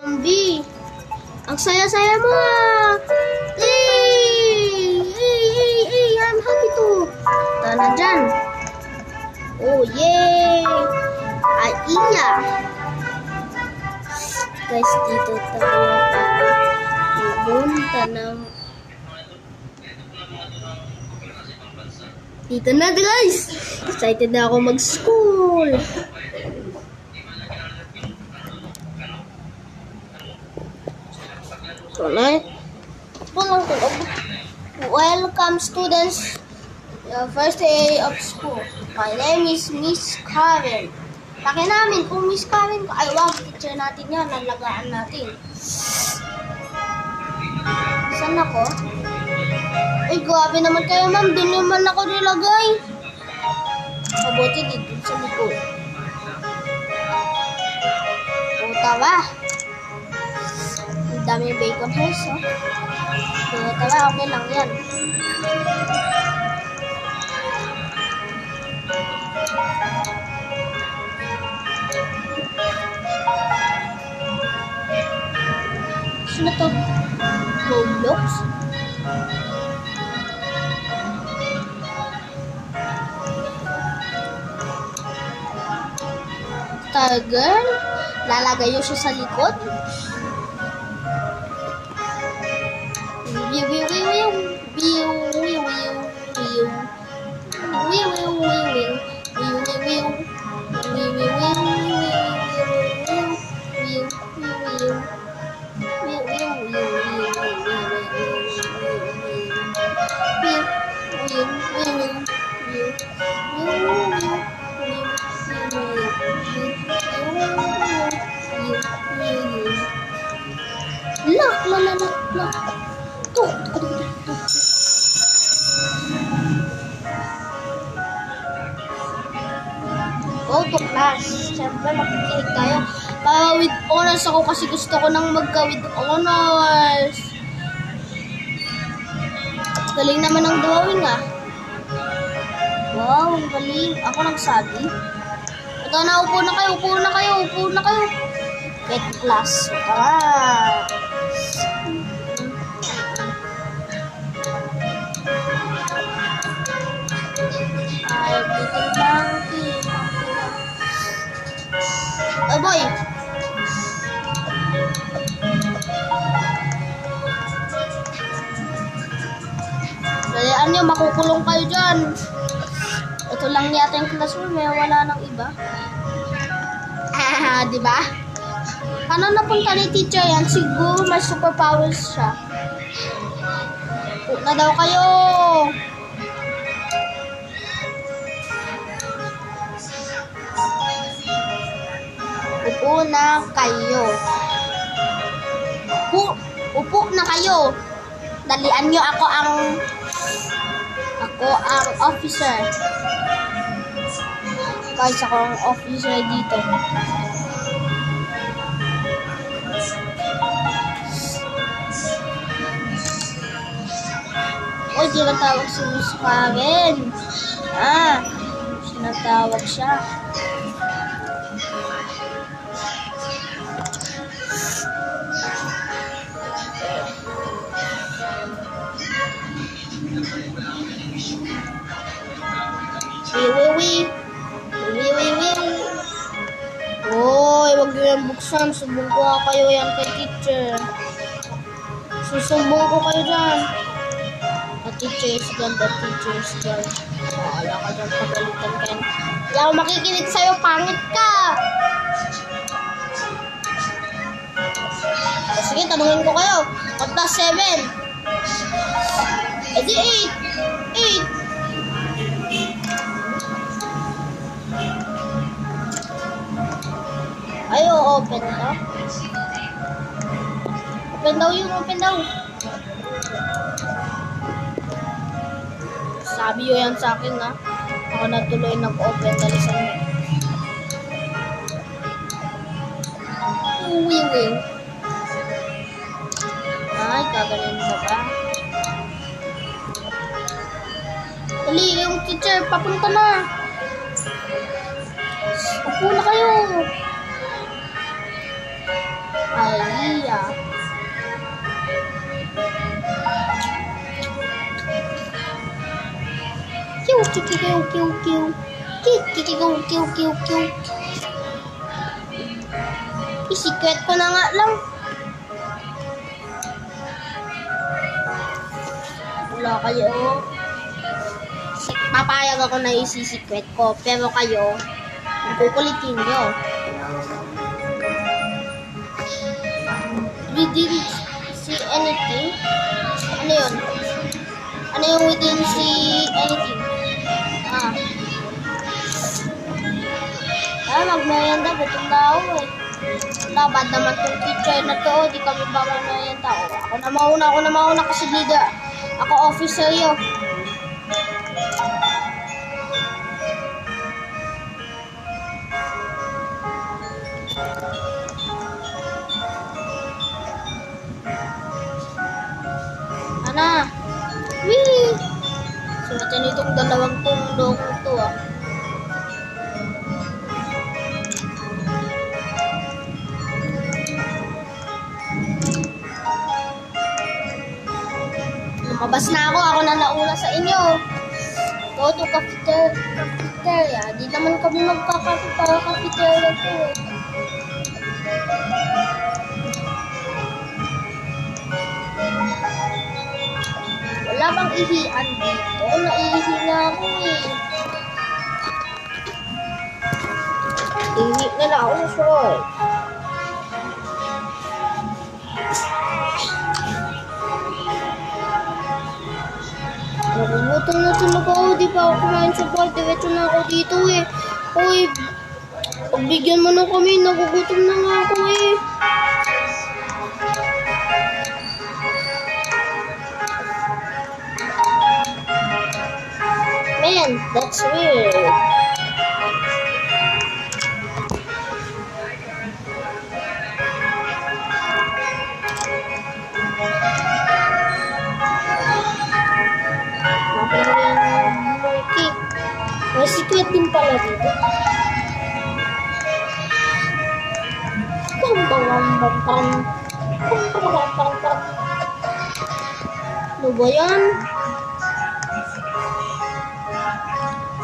Zombie. Ang saya-saya mo ah. Hey! Hey, hey, hey, I'm happy to. Tara dyan. Oh, yay! Ay, iya. Guys, dito tayo pupunta ng... Dito na guys! Excited na ako mag-school! Ko. Welcome students. The first day of school. My name is Miss Karen. Laki namin kung Miss Karen ko. Ay, wag, teacher natin yan. Nalagaan natin. Saan ako? Ay, grabe naman kayo, ma'am. Doon naman ako nilagay. Mabuti dito sa likod. Puta ba? Dami bacon hairs, oh. Puta ba? Okay lang yan. Sino to? Roblox? Tiger? Lalagay yun siya sa likod? give you honors ako kasi gusto ko nang magka with honors. Galing naman ng drawing ah. Wow, galing. Ako nagsabi. Ito na, upo na kayo, upo na kayo, upo na kayo. Get class. Tara. Ay, dito monkey. Oh boy. Nyo, makukulong kayo dyan. Ito lang yata yung classroom, eh. Wala nang iba. Ah, di ba? Paano napunta ni teacher yan? Siguro may superpowers siya. Upo na daw kayo. Upo na kayo. Upo, upo na kayo. Dalian nyo ako ang ako ang officer. Guys, ako ang officer dito. Uy, tinatawag si Miss Karen. Ah, tinatawag siya. Wiwi, wiwi, wiwi. Hoy, wag niyo yan buksan. Sumbong kayo yan kay teacher. Susumbong ko kayo dyan. The teacher is gone, the teacher is gone. Wala ka dyan pagalitan kayo. Hindi ako makikinig sa'yo, pangit ka! O, sige, tanungin ko kayo. What plus 7? Eh di 8. 8. Ay, oo, open daw. Open daw yun, open daw. Sabi yun yan sa akin, na. Ako na tuloy nag-open na lisan mo. Uwi, uwi. Ay, kagaling mo ba? Dali, yung teacher, papunta na. Upo na kayo. Kikikiw, kiw, kiw. Kikikiw, kiw, kiw, kiw. Isikret ko na nga lang. Wala kayo. Papayag ako na isisikret ko. Pero kayo, kukulitin nyo. We didn't see anything. Ano yun? Ano yung we didn't see anything? Ah, magmerienda. Gutom na ako eh. Wala, bad naman tong teacher na to. Di kami ba magmerienda? O, ako na mauna, ako na mauna kasi leader. Ako officer yun. Ana. Wee! Suwata nitong dalawang tundo ako. Ako na nauna sa inyo. Go to cafeteria. cafeteria. Di naman kami cafeteria to eh. Wala bang ihian dito? Naiihi na ako eh. Ihi na lang ako sa. Nakugutom na talaga ako. Di pa ako kumain sa bar. Diretso na ako dito eh. Uy, pagbigyan mo na kami. Nagugutom na nga ako eh. Man, that's weird. Ano ba?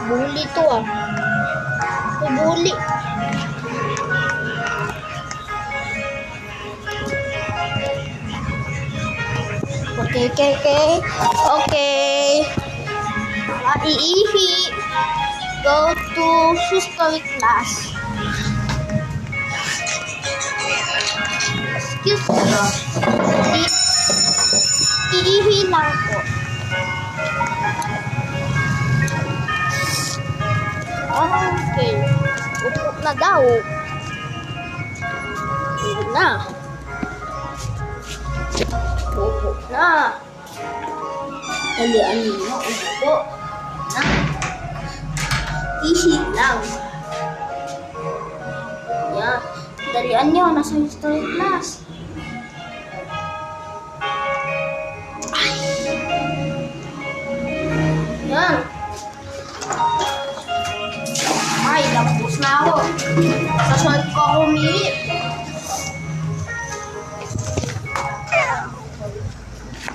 Bully to ah. Bully. Okay, okay, okay. Okay. Ah, iihi. Go to history class. Excuse. I- iihi lang po. Ah, okay. Upo na daw. Upo na. Upo na. Dalian mo, upo na. Ihi lang. Yan. Dalian nyo, nasa history class. Ako. Sasunod ko ako umihi.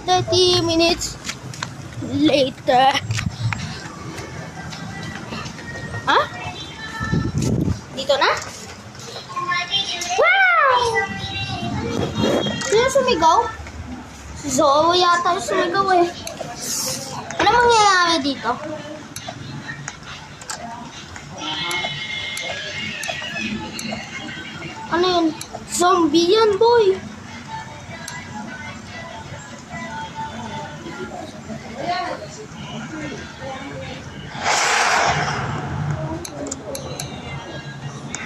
Thirty minutes later. Ha? Dito na? Wow! Sino sumigaw? Si Zoe yata yung sumigaw eh. Ano mangyayari dito? Ano yun? Zombie yan, boy.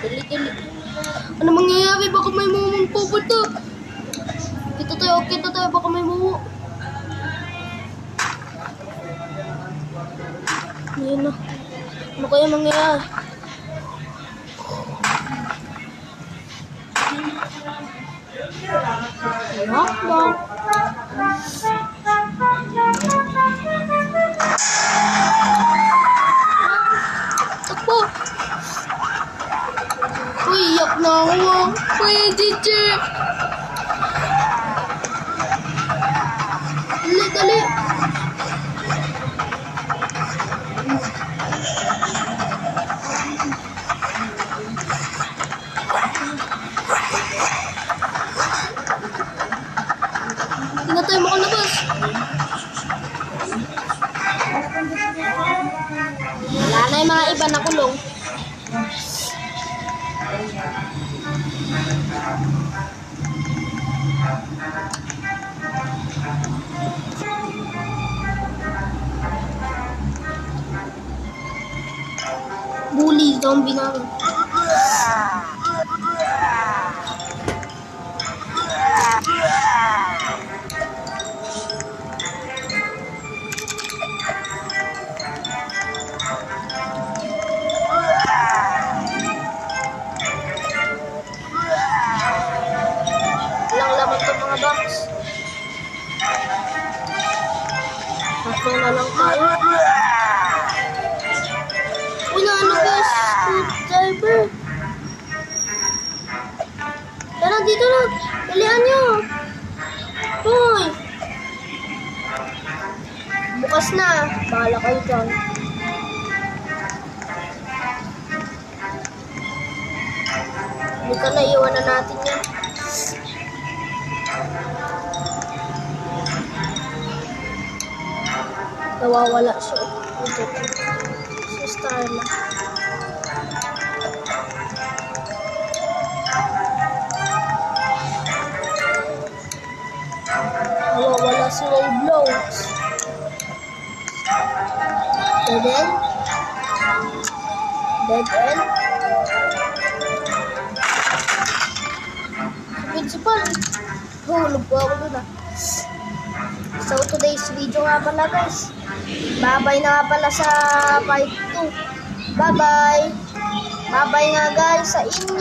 Dali, dali. Ano mangyayari? Baka may mumong pupunta. Kita tayo, kita tayo. Baka may mumu. Ayan na. Ano kaya mangyayari? Takbo! Uy, iyak na ako. Uy, teacher! Dali, dali! Wala na yung mga iba na kulong. Bully, zombie na rin. Tatlo na lang tayo. Uy, na guys? Screwdriver. Tara, dito na. Dalian nyo. Hoy. Bukas na. Bahala kayo dyan. Hindi na, iwan na natin yan. Nawawala siya. Sa star na. Nawawala si Roblox. Dead end? Dead end? Principal, hulog po ako dun ah. So today's video nga pala guys. Babay na nga pala sa part 2. Bye bye. Bye bye nga guys sa inyo.